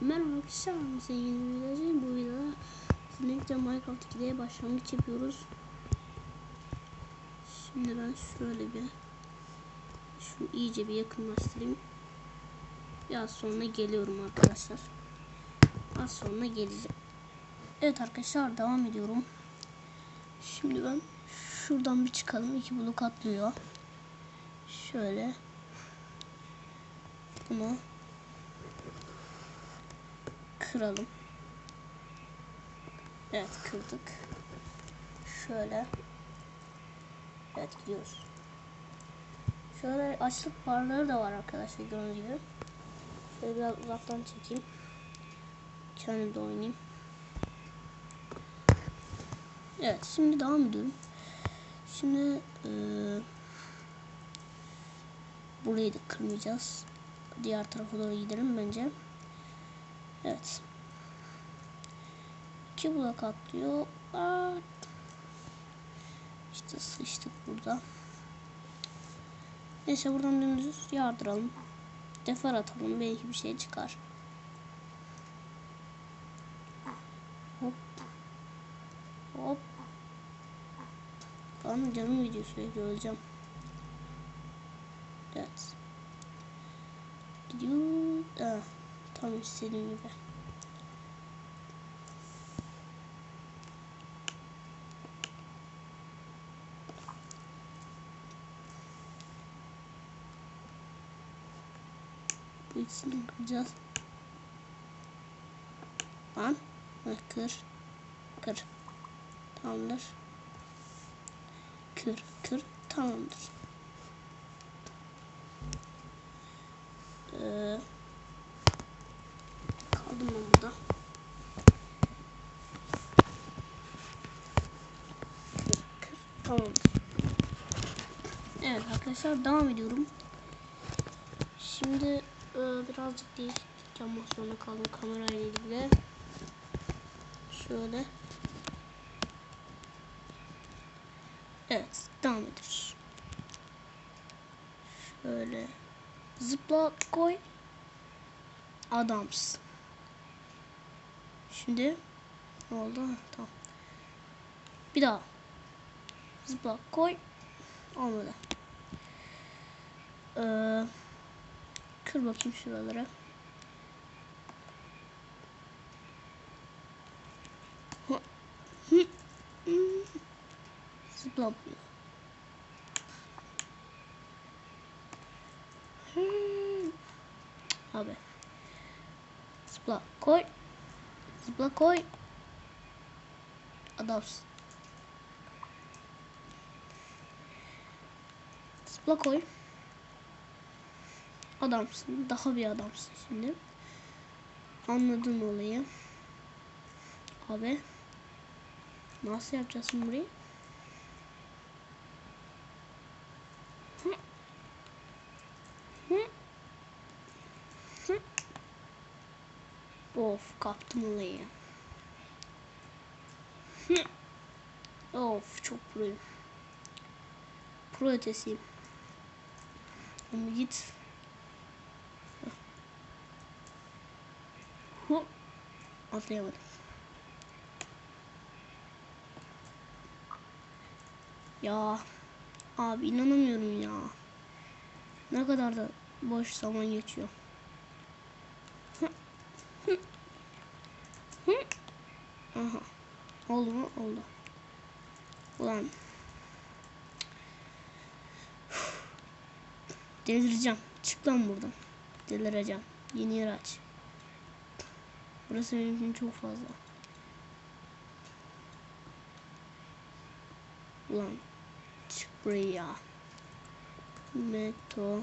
Merhaba arkadaşlar, bir videodayım. Bu videoda sizinle Minecraft 2'de başlangıç yapıyoruz. Şimdi ben şöyle bir şu iyice bir yakınlaştırayım. Biraz sonra geliyorum arkadaşlar. Az sonra geleceğim. Evet arkadaşlar devam ediyorum. Şimdi ben şuradan bir çıkalım. iki blok atlıyor. Şöyle. Bunu kıralım. Evet kırdık. Şöyle. Evet gidiyoruz. Şöyle açlık barları da var arkadaşlar gördüğünüz gibi. Şöyle biraz uzaktan çekeyim. Kendim de oynayayım. Evet şimdi devam ediyorum. Şimdi eee burayı da kırmayacağız. Diğer tarafa doğru gidelim bence. Evet. İki blok atlıyor. Aa. İşte sıçtık burada. Neyse buradan dümdüz yardıralım. Defer atalım. Belki bir şey çıkar. Hop. Hop. Lan canım gidiyor sürekli öleceğim. Evet. Gidiyor. Ah, tam istediğim gibi. Bu ikisini kıracağız. Kır. Kır. Tamamdır. Kır. Kır. Tamamdır. Ee, kaldım ben burada. Tamamdır. Evet arkadaşlar devam ediyorum. Şimdi e, birazcık değişiklik yapmak zorunda kaldım kamerayla ilgili. Şöyle. Evet devam ediyoruz. Şöyle. Zıpla koy. Adams. Şimdi ne oldu? Tamam. Bir daha. Zıpla koy. Olmadı. Ee, kır bakayım şuralara. Hı. Hı. Hı. Zıpla. Hı. Abi. Zıpla koy. Zıpla koy. Adamsın. Zıpla koy. Adamsın. Daha bir adamsın şimdi. Anladın olayı. Abi. Nasıl yapacağız burayı? Hı. Hı. Hı. Of kaptım olayı. Of çok proyum. Pro ötesiyim. Ama git. Hop. Atlayamadım. Ya. Abi inanamıyorum ya. Ne kadar da boş zaman geçiyor. Hı. Hı. Hı. Aha. Oldu mu? Oldu. Ulan. Delireceğim. Çık lan buradan. Delireceğim. Yeni yer aç. Burası benim için çok fazla. Ulan. Çık buraya ya. Meto.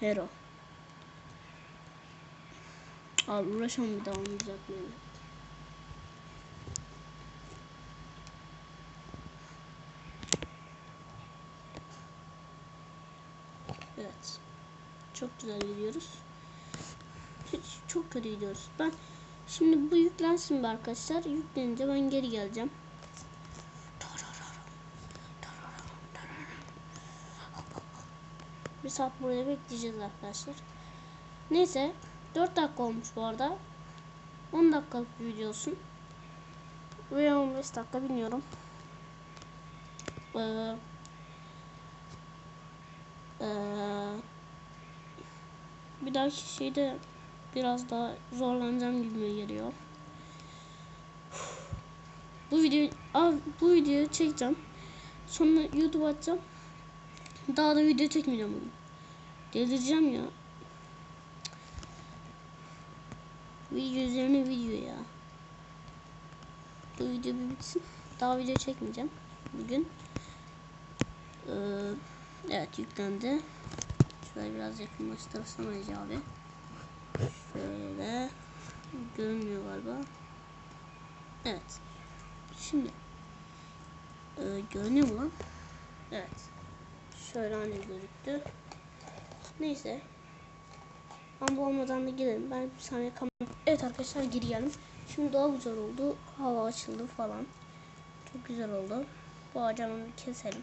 Hero. Abi uğraşamam bir daha olmayacak benim. Evet. Çok güzel gidiyoruz. Hiç çok kötü gidiyoruz. Ben şimdi bu yüklensin be arkadaşlar. Yüklenince ben geri geleceğim. Bir saat buraya bekleyeceğiz arkadaşlar. Neyse 4 dakika olmuş bu arada. 10 dakikalık bir video olsun. Veya 15 dakika bilmiyorum. Ee, ee, bir dahaki şeyde biraz daha zorlanacağım gibi geliyor. Bu videoyu bu videoyu çekeceğim. Sonra YouTube atacağım. Daha da video çekmeyeceğim bugün. Delireceğim ya. Video üzerine video ya. Bu video bir bitsin. Daha video çekmeyeceğim bugün. Ee, evet yüklendi. Şöyle biraz yakınlaştırsam Ece abi. Şöyle görünmüyor galiba. Evet. Şimdi ee, görünüyor mu lan? Evet. Şöyle hani gözüktü. Neyse. Ama olmadan da girelim. Ben bir saniye kamera... Evet arkadaşlar geri. Şimdi daha güzel oldu. Hava açıldı falan. Çok güzel oldu. Bu ağacını keselim.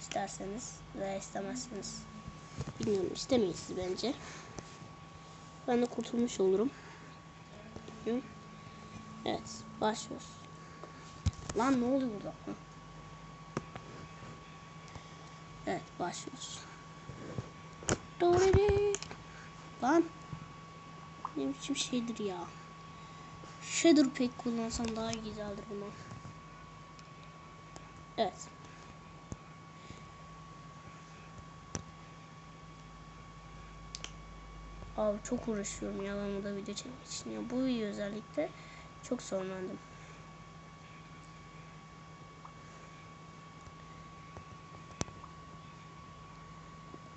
İsterseniz veya istemezseniz. Bilmiyorum istemeyiz bence. Ben de kurtulmuş olurum. Evet başlıyoruz. Lan ne oluyor burada? Evet başlıyoruz. Doğru Lan. Ne biçim şeydir ya. Shader pek kullansam daha güzeldir buna. Evet. Abi çok uğraşıyorum ya ben burada video çekmek için ya. Bu video özellikle çok zorlandım.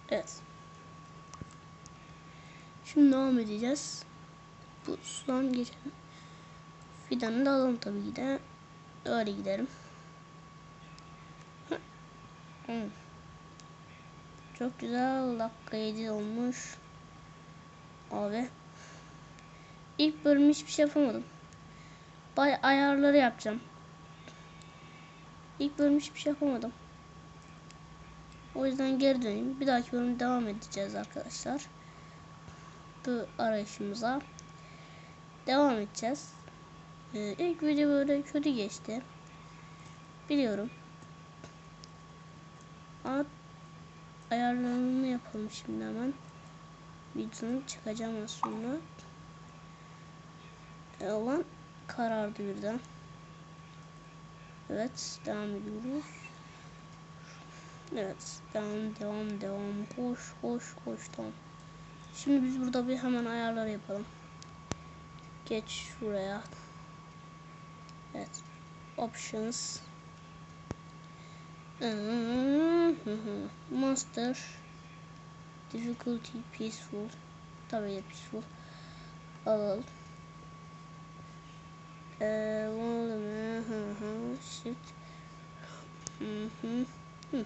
Evet. Şimdi devam edeceğiz. Bu sudan geçelim. Fidanı da alalım tabii ki de. Öyle giderim. Hmm. Çok güzel dakika 7 olmuş. Abi. İlk bölüm hiçbir şey yapamadım. Bay ayarları yapacağım. İlk bölüm hiçbir şey yapamadım. O yüzden geri döneyim. Bir dahaki bölüm devam edeceğiz arkadaşlar. Bu arayışımıza. Devam edeceğiz. Ee, ilk video böyle kötü geçti. Biliyorum. Ama ayarlarını yapalım şimdi hemen. Videonun çıkacağım az sonra. E, olan karardı birden. Evet devam ediyoruz. Evet devam devam devam koş koş koş tamam. Şimdi biz burada bir hemen ayarlar yapalım. Geç şuraya. Evet. Options. Master. Difficulty peaceful. Tabii peaceful. Alalım. Ee, Shift. Hı hı. Hı.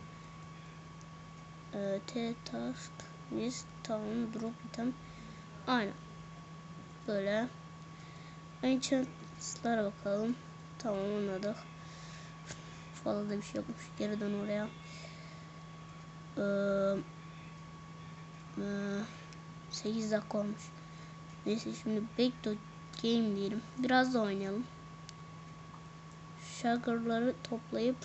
Ee, T task. List. Tamam. Drop item. Aynen. Böyle. Ancients'lara bakalım. Tamam anladık. Fazla da bir şey yokmuş. Geri dön oraya. Ee, 8 dakika olmuş. Neyse şimdi back to game diyelim. Biraz da oynayalım. Sugar'ları toplayıp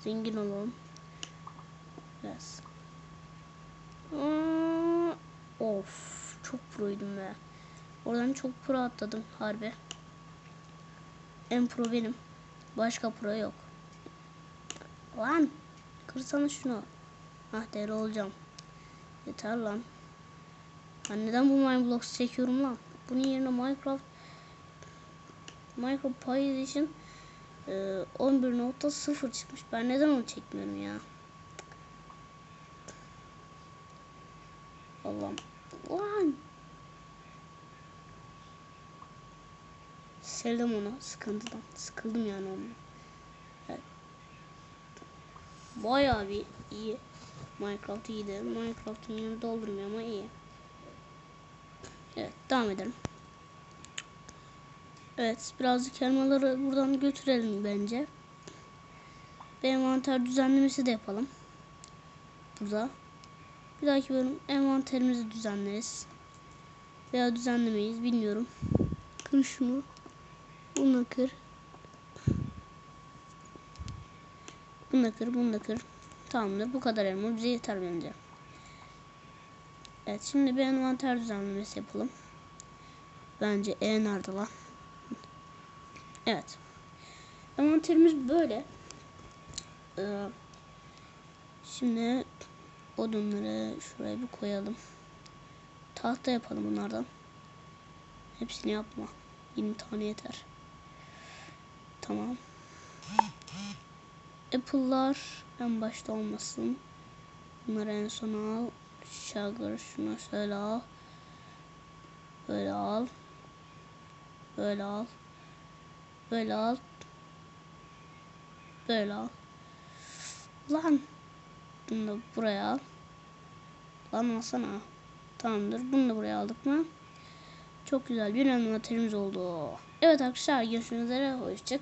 zengin olalım. Biraz. Of çok proydum be. Oradan çok pro atladım harbi. En pro benim. Başka pro yok. Lan kırsana şunu. Ah deli olacağım. Yeter lan. Ben neden bu Mineblox çekiyorum lan? Bunun yerine Minecraft Minecraft Pay Edition e, 11.0 çıkmış. Ben neden onu çekmiyorum ya? Allah'ım. Lan. Sevdim onu sıkıntıdan. Sıkıldım yani onunla. Evet. Bayağı bir iyi. Minecraft iyiydi. Minecraft'ın yerini doldurmuyor ama iyi. Evet devam edelim. Evet birazcık elmaları buradan götürelim bence. Ve envanter düzenlemesi de yapalım. Burada. Bir dahaki bölüm envanterimizi düzenleriz. Veya düzenlemeyiz bilmiyorum. Kır şunu. Bunu kır. Bunu kır, bunu kır. Tamamdır. Bu kadar elma bize yeter bence. Evet şimdi bir envanter düzenlemesi yapalım. Bence E nerede? Evet. Envanterimiz böyle. Ee, şimdi odunları şuraya bir koyalım. Tahta yapalım bunlardan. Hepsini yapma. 20 tane yeter. Tamam. Apple'lar en başta olmasın. Bunları en sona al. Sugar şunu şöyle al. Böyle al. Böyle al. Böyle al. Böyle al. Lan. Bunu da buraya al. Lan alsana. Tamamdır. Bunu da buraya aldık mı? Çok güzel bir envanterimiz oldu. Evet arkadaşlar görüşmek üzere. Hoşçakalın.